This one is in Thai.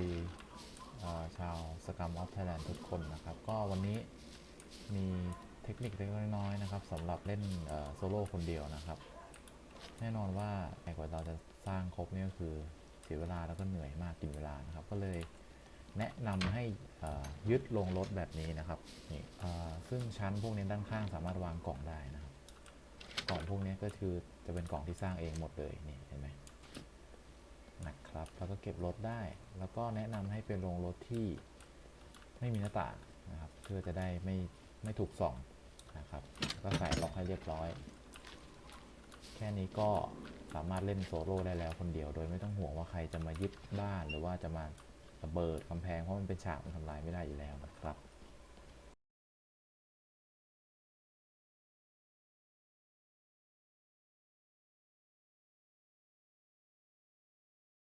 ดีชาวสก u มออฟไทยแลนด์ทุกคนนะครับ ก็วันนี้มีเทคนิคเล็กๆน้อยนะครับสำหรับเล่นโซโล่คนเดียวนะครับ แน่นอนว่าแต่กว่าเราจะสร้างครบนี่ก็คือเสียเวลาแล้วก็เหนื่อยมากกินเวลานะครับ ก็เลยแนะนำให้ยึดลงรถแบบนี้นะครับนี่ซึ่งชั้นพวกนี้ด้านข้างสามารถวางกล่องได้นะครับกล่องพวกนี้ก็คือจะเป็นกล่องที่สร้างเองหมดเลยนี่เห็นไหม แล้วก็เก็บรถได้ แล้วก็แนะนำให้เป็นโรงรถที่ไม่มีหน้าต่างนะครับ เพื่อจะได้ไม่ไม่ถูกส่องนะครับ ก็ใส่ล็อกให้เรียบร้อย แค่นี้ก็สามารถเล่นโซโล่ได้แล้วคนเดียว โดยไม่ต้องห่วงว่าใครจะมายึดบ้านหรือว่าจะมาระเบิดกำแพงเพราะมันเป็นฉากมันทำลายไม่ได้อยู่แล้วนะครับ